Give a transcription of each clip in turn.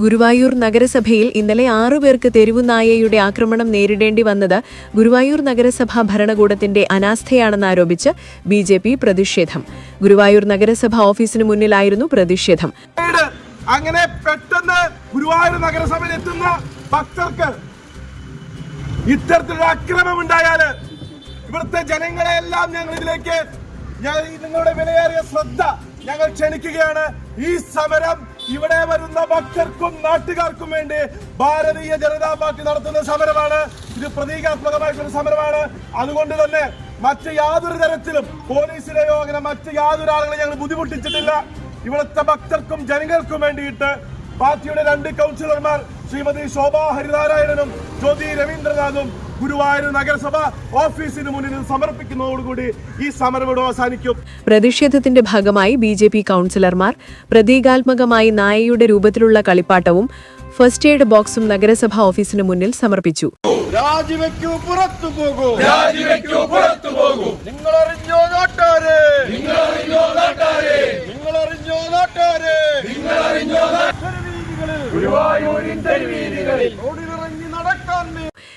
Guruvayur നഗരസഭയിൽ ഇന്നലെ ആറുപേർക്ക് തെരുവുനായയുടെ ആക്രമണം നേരിടേണ്ടി വന്നത് ഗുരുവായൂർ നഗരസഭാ ഭരണകൂടത്തിന്റെ അനാസ്ഥയാണെന്നാരോപിച്ച് ബി ജെ പി പ്രതിഷേധം. ഗുരുവായൂർ നഗരസഭാ ഓഫീസിന് മുന്നിലായിരുന്നു പ്രതിഷേധം. അങ്ങനെ പെട്ടെന്ന് ഗുരുവായൂർ നഗരസഭയിൽ എത്തുന്ന ഭക്തർക്ക് ഇത്തരത്തിലുള്ള അക്രമം ഉണ്ടായാൽ ഇവിടുത്തെ ജനങ്ങളെല്ലാം ഞങ്ങൾ ഇതിലേക്ക് ഞങ്ങളുടെ നിങ്ങളുടെ വിലയേറിയ ശ്രദ്ധ ഞങ്ങൾ ക്ഷണിക്കുകയാണ്. ഈ സമരം ഇവിടെ വരുന്ന ഭക്തർക്കും നാട്ടുകാർക്കും വേണ്ടി ഭാരതീയ ജനതാ പാർട്ടി നടത്തുന്ന സമരമാണ്. ഇത് പ്രതീകാത്മകമായിട്ടുള്ള സമരമാണ്. അതുകൊണ്ട് തന്നെ മറ്റ് യാതൊരു തരത്തിലും പോലീസിലെയോ അങ്ങനെ മറ്റ് യാതൊരു ആളുകളെ ഞങ്ങൾ ബുദ്ധിമുട്ടിച്ചിട്ടില്ല. ഇവിടുത്തെ ഭക്തർക്കും ജനങ്ങൾക്കും വേണ്ടിയിട്ട് പാർട്ടിയുടെ രണ്ട് കൗൺസിലർമാർ ശ്രീമതി ശോഭാ ഹരിനാരായണനും ജ്യോതി രവീന്ദ്രനാഥും ഗുരുവായൂർ നഗരസഭ ഓഫീസിന് മുന്നിൽ സമർപ്പിക്കുന്നതോടുകൂടി ഈ സമരം ഇവിടെ അവസാനിക്കും. പ്രതിഷേധത്തിന്റെ ഭാഗമായി ബി ജെ പി കൗൺസിലർമാർ പ്രതീകാത്മകമായി നായയുടെ രൂപത്തിലുള്ള കളിപ്പാട്ടവും ഫസ്റ്റ് എയ്ഡ് ബോക്സും നഗരസഭാ ഓഫീസിന് മുന്നിൽ സമർപ്പിച്ചു. രാജിവെക്കൂ പുറത്തു പോകൂ. രാജിവെക്കൂ പുറത്തു പോകൂ. നിങ്ങൾ അറിഞ്ഞോ നാട്ടാരെ? നിങ്ങൾ അറിഞ്ഞോ നാട്ടാരെ? നിങ്ങൾ അറിഞ്ഞോ നാട്ടാരെ നിങ്ങൾ അറിഞ്ഞോ ഗുരുവായൂരിൻ തെരുവീതികളിൽ. റോഡിലിറങ്ങി നടക്കാൻ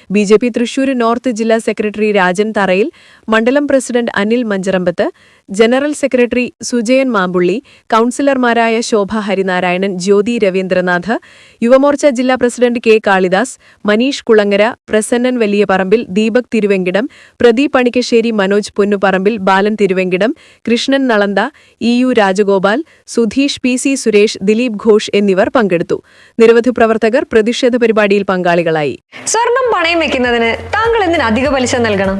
ബി തൃശൂർ നോർത്ത് ജില്ലാ സെക്രട്ടറി രാജൻ തറയിൽ മണ്ഡലം president Anil Mancharambath general secretary Sujayan Mampully കൌൺസിലർമാരായ Shobha Harinarayanan Jyothi Ravindranath Yuva Morcha ജില്ലാ president K Kalidas Maneesh Kulangara Prasannan Valiyaparambil Deepak Thiruvenkitam Pradeep Panikkassery Manoj Ponnuparambil Balan Thiruvenkitam Krishnan Nalantha E U Rajagopal Sudheesh P C Suresh Dileep Ghosh എന്നിവർ പങ്കെടുത്തു. നിരവധി പ്രവർത്തകർ പ്രതിഷേധ പരിപാടിയിൽ പങ്കാളികളായി. സ്വർണം പണയം വെക്കുന്നതിന് താങ്കൾ എന്തിന് അധിക പലിശ നൽകണം?